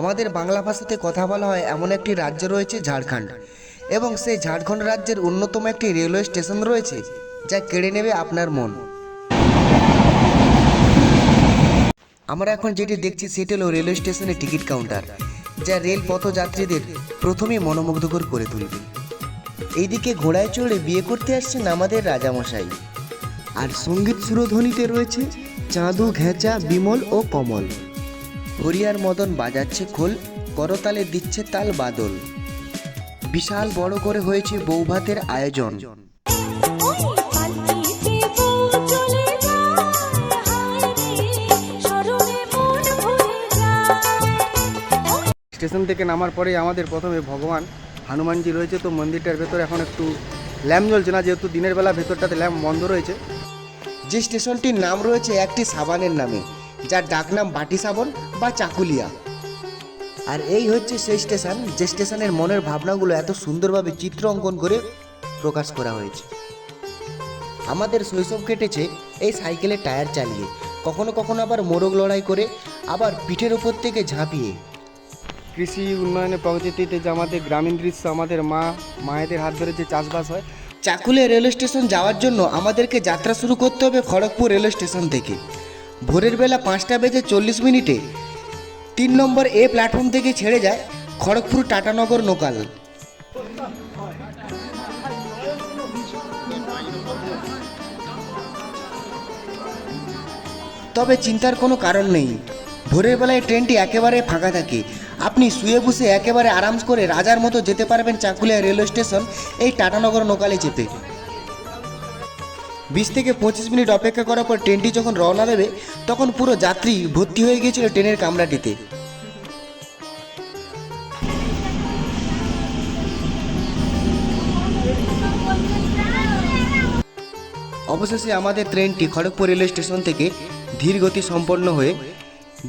আমাদের বাংলা ভাষাতে কথা বলা হয় এমন একটি রাজ্য রয়েছে ঝাড়খণ্ড। এবং সেই ঝাড়খণ্ড রাজ্যের অন্যতম একটি রেলওয়ে স্টেশন রয়েছে, যা কেড়ে নেবে আপনার মন। আমরা এখন যেটি দেখছি সেটি হলো রেলওয়ে স্টেশনের টিকিট কাউন্টার, যা রেল পথযাত্রীদের প্রথমেই মনোমুগ্ধকর করে তুলবে। এইদিকে ঘোড়ায় চড়ে বিয়ে করতে আসছেন আমাদের রাজামশাই। আর সংগীত সুরধ্বনিতে রয়েছে চাঁদু ঘেঁচা বিমল ও কমল। হরিয়ার মদন বাজাচ্ছে খোল করতালে দিচ্ছে তাল বাদল। বিশাল বড় করে হয়েছে বৌভাতের আয়োজন। স্টেশন থেকে নামার পরে আমাদের প্রথমে ভগবান হনুমানজি রয়েছে তো মন্দিরটার ভেতর এখন একটু ল্যাম্প জ্বলছে না যেহেতু দিনের বেলা ভেতরটাতে ল্যাম্প বন্ধ রয়েছে। যে স্টেশনটির নাম রয়েছে একটি সাবানের নামে। যার ডাকনাম বাটি সাবন বা চাকুলিয়া। আর এই হচ্ছে সেই স্টেশন যে স্টেশনের মনের ভাবনাগুলো এত সুন্দরভাবে চিত্র অঙ্কন করে প্রকাশ করা হয়েছে। আমাদের শৈশব কেটেছে এই সাইকেলের টায়ার চালিয়ে। কখনো কখনো আবার মোরগ লড়াই করে আবার পিঠের ওপর থেকে ঝাঁপিয়ে। কৃষি উন্নয়নের প্রগতিতে যে আমাদের গ্রামীণ দৃশ্য আমাদের মা মায়েদের হাত ধরে যে চাষবাস হয়। চাকুলিয়া রেলওয়ে স্টেশন যাওয়ার জন্য আমাদেরকে যাত্রা শুরু করতে হবে খড়গপুর রেলওয়ে স্টেশন থেকে। ভোরের বেলা পাঁচটা বেজে চল্লিশ মিনিটে তিন নম্বর এ প্ল্যাটফর্ম থেকে ছেড়ে যায় খড়গপুর টাটানগর লোকাল তবে চিন্তার কোনো কারণ নেই। ভোরের বেলায় ট্রেনটি একেবারে ফাঁকা থাকে। আপনি শুয়ে বসে একেবারে আরাম করে রাজার মতো যেতে পারবেন চাকুলিয়া রেলওয়ে স্টেশন এই টাটানগর লোকালে চেপে বিশ থেকে পঁচিশ মিনিট অপেক্ষা করার পর ট্রেনটি যখন রওনা দেবে, তখন পুরো যাত্রী ভর্তি হয়ে গিয়েছিল ট্রেনের কামরাটিতে। অবশেষে আমাদের ট্রেনটি খড়গপুর রেলওয়ে স্টেশন থেকে ধীর গতি সম্পন্ন হয়ে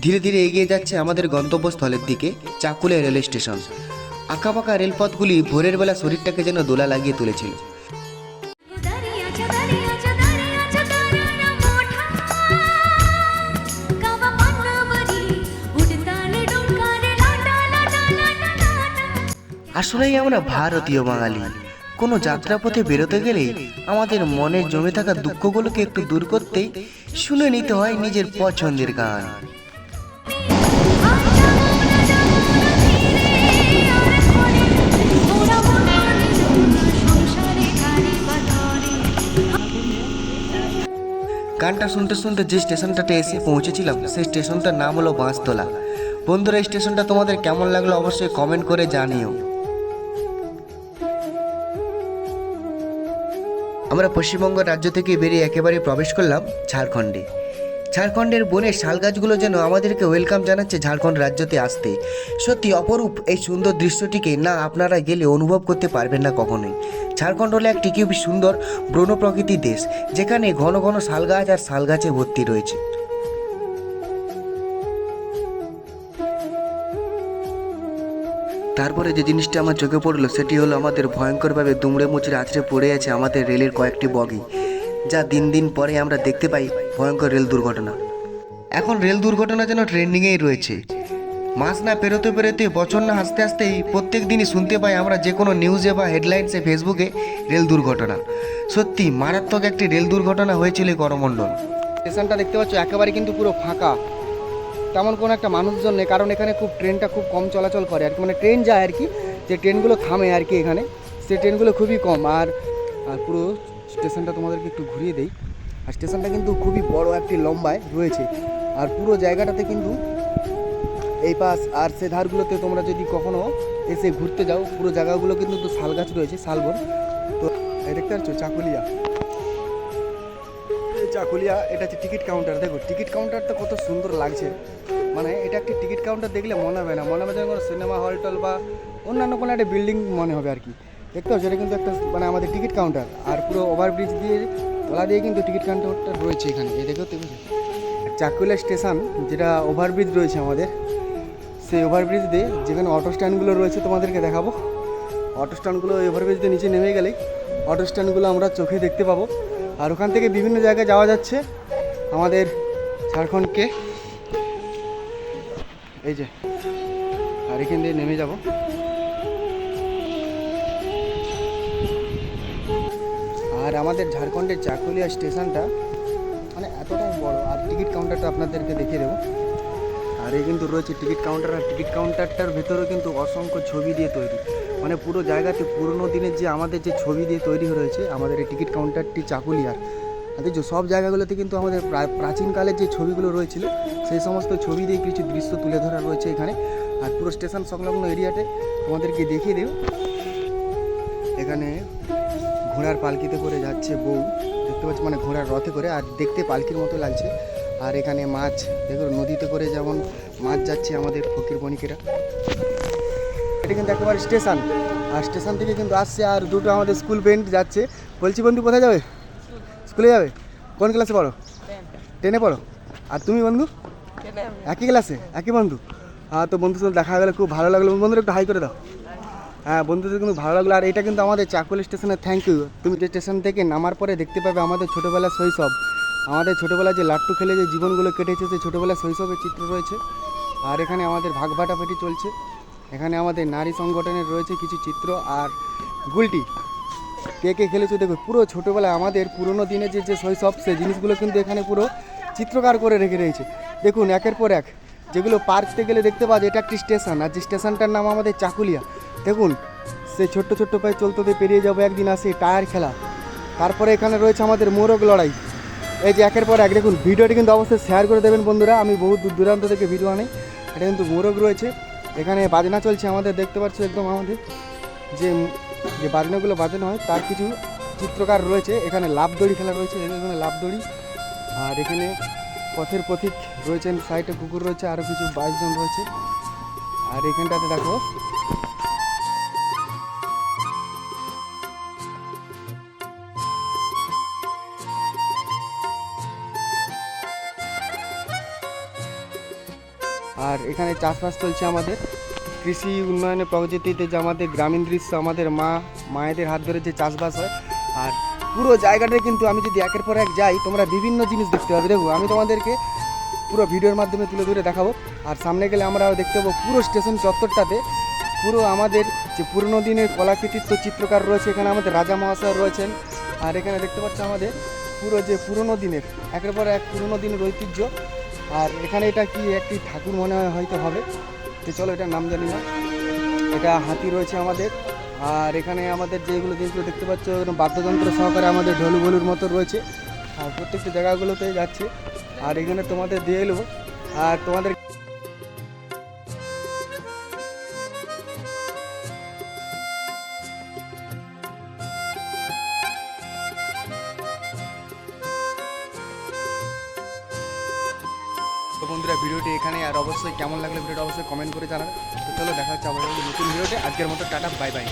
ধীরে ধীরে এগিয়ে যাচ্ছে আমাদের গন্তব্যস্থলের দিকে, চাকুলিয়া রেলওয়ে স্টেশন। আঁকাবাঁকা রেলপথগুলি ভোরের বেলা শরীরটাকে যেন দোলা লাগিয়ে তুলেছিল। আসলেই আমরা ভারতীয় বাঙালি। কোনো যাত্রাপথে বেরোতে গেলে আমাদের মনে জমে থাকা দুঃখগুলোকে একটু দূর করতে শুনে নিতে হয় নিজের পছন্দের গান। গানটা শুনতে শুনতে যে স্টেশনটাতে এসে পৌঁছেছিলাম, সেই স্টেশনটার নাম হলো বাঁশতলা। বন্ধুরা, এই স্টেশনটা তোমাদের কেমন লাগল অবশ্যই কমেন্ট করে জানিও। আমরা পশ্চিমবঙ্গ রাজ্য থেকে বেরিয়ে একেবারে প্রবেশ করলাম ঝাড়খণ্ডে। ঝাড়খণ্ডের বনের শাল গাছগুলো যেন আমাদেরকে ওয়েলকাম জানাচ্ছে ঝাড়খণ্ড রাজ্যতে আসতে। সত্যি অপরূপ এই সুন্দর দৃশ্যটিকে না আপনারা গেলে অনুভব করতে পারবেন না কখনোই। ঝাড়খণ্ড হলো একটি খুবই সুন্দর ব্রণ প্রকৃতির দেশ, যেখানে ঘন ঘন শাল গাছ আর শাল গাছে ভর্তি রয়েছে। তারপরে যে জিনিসটা আমার চোখে পড়ল, সেটি হলো আমাদের ভয়ঙ্করভাবে দুমড়ে মুচড়ে আছড়ে পড়ে আছে আমাদের রেলের কয়েকটি বগি, যা দিন দিন পরে আমরা দেখতে পাই ভয়ঙ্কর রেল দুর্ঘটনা। এখন রেল দুর্ঘটনা যেন ট্রেন্ডিংয়েই রয়েছে। মাস না পেরোতে পেরোতে, বছর না হাসতে হাসতেই প্রত্যেক দিনই শুনতে পাই আমরা যে কোনো নিউজে বা হেডলাইন্সে ফেসবুকে রেল দুর্ঘটনা। সত্যি, মারাত্মক একটি রেল দুর্ঘটনা হয়েছিল এই করমণ্ডল। স্টেশনটা দেখতে পাচ্ছ, একেবারে কিন্তু পুরো ফাঁকা। তেমন কোনো একটা মানুষজন নেই, কারণ এখানে খুব ট্রেনটা খুব কম চলাচল করে। আর কি মানে ট্রেন যায় আর কি, যে ট্রেনগুলো থামে আর কি এখানে সেই ট্রেনগুলো খুবই কম। আর আর পুরো স্টেশনটা তোমাদেরকে একটু ঘুরিয়ে দেই। আর স্টেশনটা কিন্তু খুবই বড়, একটি লম্বায় রয়েছে। আর পুরো জায়গাটাতে কিন্তু এই পাশ আর সে ধারগুলোতে তোমরা যদি কখনো এসে ঘুরতে যাও, পুরো জায়গাগুলো কিন্তু শাল গাছ রয়েছে, শালবন। তো দেখতে পাচ্ছ, চাকুলিয়া। চাকুলিয়া এটা হচ্ছে টিকিট কাউন্টার দেখো, টিকিট কাউন্টারটা কত সুন্দর লাগছে। মানে এটা একটি টিকিট কাউন্টার দেখলে মনে হবে না। মনে হবে যেন কোনো সিনেমা হল টল বা অন্যান্য কোনো একটা বিল্ডিং মনে হবে আর কি। দেখতে পাচ্ছ, এটা কিন্তু একটা মানে আমাদের টিকিট কাউন্টার আর পুরো ওভারব্রিজ দিয়ে, তলা দিয়ে কিন্তু টিকিট কাউন্টারটা রয়েছে এখানে। এই দেখো তুমি চাকুলিয়া স্টেশন যেটা ওভারব্রিজ রয়েছে আমাদের, সেই ওভারব্রিজ দিয়ে যেখানে অটো স্ট্যান্ডগুলো রয়েছে তোমাদেরকে দেখাবো। অটো স্ট্যান্ডগুলো ওভারব্রিজ দিয়ে নিচে নেমে গেলেই অটো স্ট্যান্ডগুলো আমরা চোখে দেখতে পাবো। আর ওখান থেকে বিভিন্ন জায়গায় যাওয়া যাচ্ছে আমাদের ঝাড়খণ্ডকে। এই যে, আর এখান দিয়ে নেমে যাব। আর আমাদের ঝাড়খণ্ডের চাকুলিয়া স্টেশনটা মানে এতটাই বড়, আর টিকিট কাউন্টারটা আপনাদেরকে দেখিয়ে দেবো। আর এই কিন্তু রয়েছে টিকিট কাউন্টার আর টিকিট কাউন্টারটার ভেতরে কিন্তু অসংখ্য ছবি দিয়ে তৈরি। মানে পুরো জায়গাতে পুরোনো দিনের যে আমাদের যে ছবি দিয়ে তৈরি রয়েছে আমাদের এই টিকিট কাউন্টারটি চাকুলিয়ার। দেখছ সব জায়গাগুলোতে কিন্তু আমাদের প্রা- প্রাচীনকালের যে ছবিগুলো রয়েছিল, সেই সমস্ত ছবি দিয়ে কিছু দৃশ্য তুলে ধরা রয়েছে এখানে। আর পুরো স্টেশন সংলগ্ন এরিয়াতে আমাদেরকে দেখিয়ে দেব। এখানে ঘোড়ার পালকিতে করে যাচ্ছে বউ। দেখতে পাচ্ছি মানে ঘোড়ার রথে করে, আর দেখতে পালকির মতো লাগছে। আর এখানে মাছ দেখো নদীতে করে যেমন মাছ যাচ্ছে আমাদের ফকির বণিকেরা। এটা কিন্তু একেবারে স্টেশন। আর স্টেশন থেকে কিন্তু আসছে আর দুটো আমাদের স্কুল ফ্রেন্ড যাচ্ছে। বলছি, বন্ধু, কোথায় যাবে? স্কুলে যাবে? কোন ক্লাসে পড়ো? টেনে পড়ো? আর তুমি, বন্ধু? একই ক্লাসে একই বন্ধু? হ্যাঁ তো বন্ধুর সাথে দেখা গেলে, খুব ভালো লাগল। বন্ধুরা, একটু হাই করে দাও। হ্যাঁ বন্ধুদের কিন্তু ভালো লাগল। আর এটা কিন্তু আমাদের চাকুল স্টেশনের থ্যাংক ইউ তুমি যে স্টেশন থেকে নামার পরে দেখতে পাবে আমাদের ছোটোবেলার শৈশব। আমাদের ছোটোবেলায় যে লাট্টু খেলে যে জীবনগুলো কেটেছে, সেই ছোটোবেলার শৈশবের চিত্র রয়েছে। আর এখানে আমাদের ভাগ ভাটাভাটি চলছে। এখানে আমাদের নারী সংগঠনের রয়েছে কিছু চিত্র আর গুলটি। কে কে খেলেছো? দেখো, পুরো ছোটোবেলায় আমাদের পুরোনো দিনে যে যে শৈশব, সেই জিনিসগুলো কিন্তু এখানে পুরো চিত্রকার করে রেখে রয়েছে দেখুন, একের পর এক, যেগুলো পার্কতে গেলে দেখতে পাওয়া যায়, এটা একটি স্টেশন, আর যে স্টেশনটার নাম আমাদের চাকুলিয়া। দেখুন সেই ছোট্ট ছোট্ট পায়ে চলতে পেরিয়ে যাব একদিন আসে টায়ার খেলা। তারপরে এখানে রয়েছে আমাদের মোরগ লড়াই। এই যে একের পর এক, দেখুন, ভিডিওটি কিন্তু অবশ্যই শেয়ার করে দেবেন বন্ধুরা। আমি বহু দূর দূরান্ত থেকে ভিডিও আনাই এটা কিন্তু মোরগ রয়েছে। এখানে বাজনা চলছে আমাদের, দেখতে পাচ্ছ একদম আমাদের, যে যে বাজনাগুলো বাজানো হয়, তার কিছু চিত্রকার রয়েছে, এখানে লাভ দড়ি খেলা রয়েছে এখানে লাভ দড়ি আর এখানে পথের পথিক রয়েছেন, সাইডে কুকুর রয়েছে আরও কিছু বাইশজন রয়েছে, আর এখানটাতে দেখো আর এখানে চাষবাস চলছে আমাদের। কৃষি উন্নয়নের প্রগতিতে যে আমাদের গ্রামীণ দৃশ্য, আমাদের মা, মায়েদের হাত ধরে যে চাষবাস হয়, আর পুরো জায়গাটা কিন্তু আমি যদি একের পর এক যাই, তোমরা বিভিন্ন জিনিস দেখতে পাবে। দেখো, আমি তোমাদেরকে পুরো ভিডিওর মাধ্যমে তুলে ধরে দেখাবো। আর সামনে গেলে আমরা দেখতে পাবো পুরো স্টেশন চত্বরটাতে পুরো আমাদের যে পুরনো দিনের কলাকৃতিত্ব চিত্রকার রয়েছে, এখানে আমাদের রাজা মহাশয় রয়েছেন। আর এখানে দেখতে পাচ্ছ আমাদের পুরো যে পুরনো দিনের, একের পর এক পুরনো দিনের ঐতিহ্য। আর এখানে এটা কি, একটি ঠাকুর মনে হয়, হয়তো হবে। তো চলো এটার নাম জানি না। এটা হাতি রয়েছে আমাদের। আর এখানে আমাদের যেগুলো জিনিসগুলো দেখতে পাচ্ছ বাদ্যযন্ত্র সহকারে আমাদের ঢলু বলুর মতো রয়েছে। আর প্রত্যেকটি জায়গাগুলোতে যাচ্ছে। আর এখানে তোমাদের দিয়ে এলো। আর তোমাদের তো বন্ধুরা, ভিডিওটি এখানে আর অবশ্যই কেমন লাগলে ভিডিওটা অবশ্যই কমেন্ট করে জানাবে। তো চলো, দেখা হচ্ছে আবার নতুন ভিডিওতে। আজকের মতো টাটা বাই বাই